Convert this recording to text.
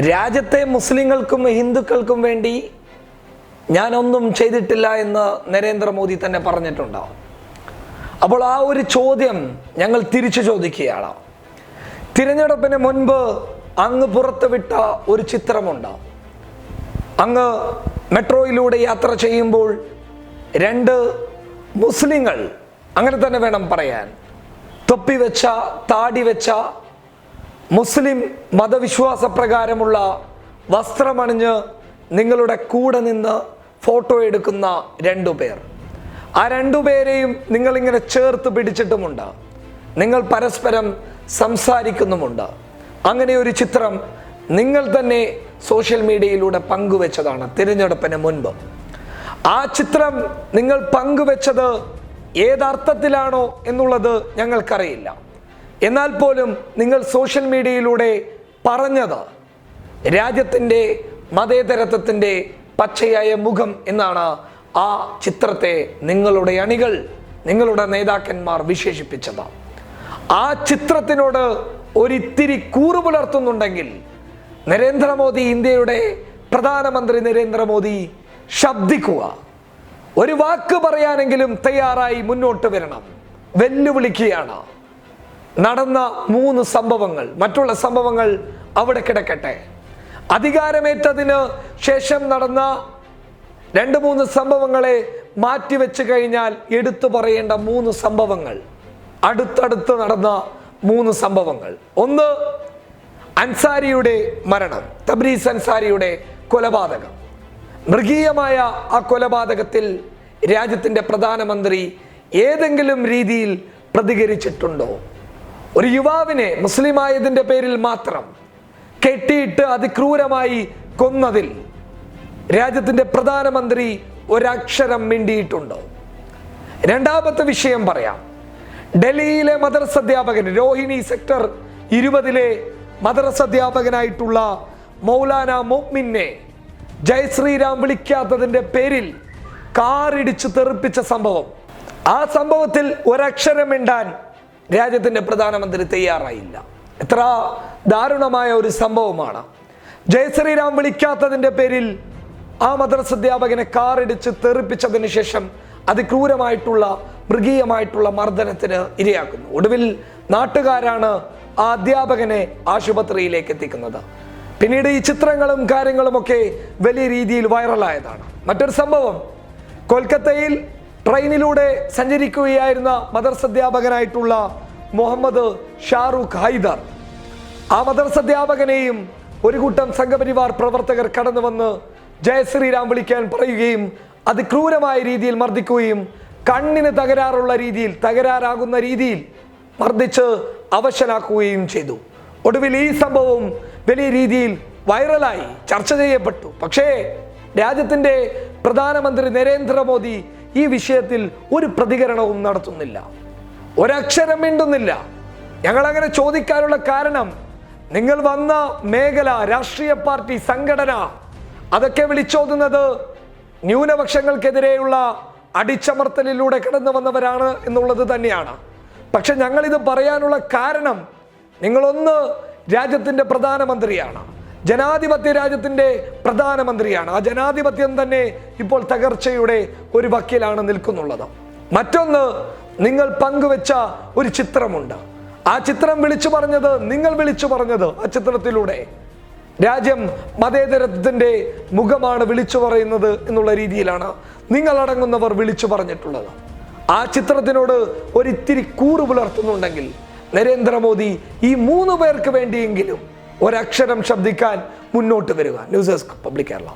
രാജ്യത്തെ മുസ്ലിങ്ങൾക്കും ഹിന്ദുക്കൾക്കും വേണ്ടി ഞാനൊന്നും ചെയ്തിട്ടില്ല എന്ന് നരേന്ദ്രമോദി തന്നെ പറഞ്ഞിട്ടുണ്ടാവും അപ്പോൾ ആ ഒരു ചോദ്യം ഞങ്ങൾ തിരിച്ചു ചോദിക്കുകയാണ്. തിരഞ്ഞെടുപ്പിന് മുൻപ് അങ്ങ് പുറത്തുവിട്ട ഒരു ചിത്രമുണ്ട്? അങ്ങ് മെട്രോയിലൂടെ യാത്ര ചെയ്യുമ്പോൾ രണ്ട് മുസ്ലിങ്ങൾ അങ്ങനെ തന്നെ വേണം പറയാൻ തൊപ്പി വെച്ച താടി വെച്ച മുസ്ലിം മതവിശ്വാസ പ്രകാരമുള്ള വസ്ത്രമണിഞ്ഞ് നിങ്ങളുടെ കൂടെ നിന്ന് ഫോട്ടോ എടുക്കുന്ന രണ്ടു പേർ. ആ രണ്ടു പേരെയും നിങ്ങളിങ്ങനെ ചേർത്ത് പിടിച്ചിട്ടുമുണ്ട്. നിങ്ങൾ പരസ്പരം സംസാരിക്കുന്നുമുണ്ട്. അങ്ങനെ ഒരു ചിത്രം നിങ്ങൾ തന്നെ സോഷ്യൽ മീഡിയയിലൂടെ പങ്കുവെച്ചതാണ് തിരഞ്ഞെടുപ്പിന് മുൻപ്. ആ ചിത്രം നിങ്ങൾ പങ്കുവെച്ചത് ഏതർത്ഥത്തിലാണോ എന്നുള്ളത് ഞങ്ങൾക്കറിയില്ല. എന്നാൽ പോലും നിങ്ങൾ സോഷ്യൽ മീഡിയയിലൂടെ പറഞ്ഞത് രാജ്യത്തിന്റെ മതേതരത്വത്തിന്റെ പച്ചയായ മുഖം എന്നാണ് ആ ചിത്രത്തെ നിങ്ങളുടെ അണികൾ നിങ്ങളുടെ നേതാക്കന്മാർ വിശേഷിപ്പിച്ചത്. ആ ചിത്രത്തിനോട് ഒരിത്തിരി കൂറു പുലർത്തുന്നുണ്ടെങ്കിൽ നരേന്ദ്രമോദി ഇന്ത്യയുടെ പ്രധാനമന്ത്രി നരേന്ദ്രമോദി ശബ്ദിക്കുക. ഒരു വാക്ക് പറയാനെങ്കിലും തയ്യാറായി മുന്നോട്ട് വരണം. വെല്ലുവിളിക്കുകയാണ്. നടന്ന മൂന്ന് സംഭവങ്ങൾ. മറ്റുള്ള സംഭവങ്ങൾ അവിടെ കിടക്കട്ടെ. അധികാരമേറ്റതിന് ശേഷം നടന്ന രണ്ട് മൂന്ന് സംഭവങ്ങളെ മാറ്റിവെച്ച് കഴിഞ്ഞാൽ എടുത്തു പറയേണ്ട മൂന്ന് സംഭവങ്ങൾ. അടുത്തടുത്ത് നടന്ന മൂന്ന് സംഭവങ്ങൾ. ഒന്ന് അൻസാരിയുടെ മരണം തബ്രീസ് അൻസാരിയുടെ കൊലപാതകം. മൃഗീയമായ ആ കൊലപാതകത്തിൽ രാജ്യത്തിന്റെ പ്രധാനമന്ത്രി ഏതെങ്കിലും രീതിയിൽ പ്രതികരിച്ചിട്ടുണ്ടോ? ഒരു യുവാവിനെ മുസ്ലിമായതിന്റെ പേരിൽ മാത്രം കെട്ടിയിട്ട് അതിക്രൂരമായി കൊന്നതിൽ രാജ്യത്തിന്റെ പ്രധാനമന്ത്രി ഒരക്ഷരം മിണ്ടിയിട്ടുണ്ട്? രണ്ടാമത്തെ വിഷയം പറയാം. ഡൽഹിയിലെ മദ്രസ അധ്യാപകൻ രോഹിണി സെക്ടർ ഇരുപതിലെ മദ്രസ അധ്യാപകനായിട്ടുള്ള മൗലാന മൊഹ്മിനെ ജയ് ശ്രീരാം വിളിക്കാത്തതിന്റെ പേരിൽ കാറിടിച്ച് തെറിപ്പിച്ച സംഭവം. ആ സംഭവത്തിൽ ഒരക്ഷരം മിണ്ടാൻ രാജ്യത്തിന്റെ പ്രധാനമന്ത്രി തയ്യാറായില്ല. എത്ര ദാരുണമായ ഒരു സംഭവമാണ്. ജയശ്രീരാം വിളിക്കാത്തതിന്റെ പേരിൽ ആ മദ്രസ അധ്യാപകനെ കാറിടിച്ച് തെറിപ്പിച്ചതിന് ശേഷം അതിക്രൂരമായിട്ടുള്ള മൃഗീയമായിട്ടുള്ള മർദ്ദനത്തിന് ഇരയാക്കുന്നു. ഒടുവിൽ നാട്ടുകാരാണ് ആ അധ്യാപകനെ ആശുപത്രിയിലേക്ക് എത്തിക്കുന്നത്. പിന്നീട് ഈ ചിത്രങ്ങളും കാര്യങ്ങളും ഒക്കെ വലിയ രീതിയിൽ വൈറലായതാണ് മറ്റൊരു സംഭവം കൊൽക്കത്തയിൽ ട്രെയിനിലൂടെ സഞ്ചരിക്കുകയായിരുന്ന മദർസ അധ്യാപകനായിട്ടുള്ള മുഹമ്മദ് ഷാറൂഖ് ഹൈദർ. ആ മദർസ അധ്യാപകനെയും ഒരു കൂട്ടം സംഘപരിവാർ പ്രവർത്തകർ കടന്നു വന്ന് ജയശ്രീരാം വിളിക്കാൻ പറയുകയും അത് ക്രൂരമായ രീതിയിൽ മർദ്ദിക്കുകയും കണ്ണിന് തകരാറുള്ള രീതിയിൽ തകരാറാകുന്ന രീതിയിൽ മർദ്ദിച്ച് അവശനാക്കുകയും ചെയ്തു. ഒടുവിൽ ഈ സംഭവം വലിയ രീതിയിൽ വൈറലായി ചർച്ച ചെയ്യപ്പെട്ടു. പക്ഷേ രാജ്യത്തിന്റെ പ്രധാനമന്ത്രി നരേന്ദ്രമോദി ഈ വിഷയത്തിൽ ഒരു പ്രതികരണവും നടത്തുന്നില്ല. ഒരക്ഷരം മിണ്ടുന്നില്ല. ഞങ്ങളങ്ങനെ ചോദിക്കാനുള്ള കാരണം നിങ്ങൾ വന്ന മേഖല രാഷ്ട്രീയ പാർട്ടി സംഘടന അതൊക്കെ വിളിച്ചോതുന്നത് ന്യൂനപക്ഷങ്ങൾക്കെതിരെയുള്ള അടിച്ചമർത്തലിലൂടെ കടന്നു വന്നവരാണ് എന്നുള്ളത് തന്നെയാണ്. പക്ഷെ ഞങ്ങളിത് പറയാനുള്ള കാരണം നിങ്ങളൊന്ന് രാജ്യത്തിന്റെ പ്രധാനമന്ത്രിയാണ്. ജനാധിപത്യ രാജ്യത്തിന്റെ പ്രധാനമന്ത്രിയാണ്. ആ ജനാധിപത്യം തന്നെ ഇപ്പോൾ തകർച്ചയുടെ ഒരു വക്കിലാണ് നിൽക്കുന്നുള്ളത്. മറ്റൊന്ന് നിങ്ങൾ പങ്കുവെച്ച ഒരു ചിത്രമുണ്ട്. ആ ചിത്രം വിളിച്ചു പറഞ്ഞത് നിങ്ങൾ വിളിച്ചു പറഞ്ഞത് ആ ചിത്രത്തിലൂടെ. രാജ്യം മതേതരത്വത്തിന്റെ മുഖമാണ് വിളിച്ചു പറയുന്നത് എന്നുള്ള രീതിയിലാണ് നിങ്ങൾ അടങ്ങുന്നവർ വിളിച്ചു പറഞ്ഞിട്ടുള്ളത്. ആ ചിത്രത്തിനോട് ഒരിത്തിരി കൂറ് പുലർത്തുന്നുണ്ടെങ്കിൽ നരേന്ദ്രമോദി ഈ മൂന്ന് പേർക്ക് വേണ്ടിയെങ്കിലും ഒരക്ഷരം ശബ്ദിക്കാൻ മുന്നോട്ട് വരിക. News desk public Kerala.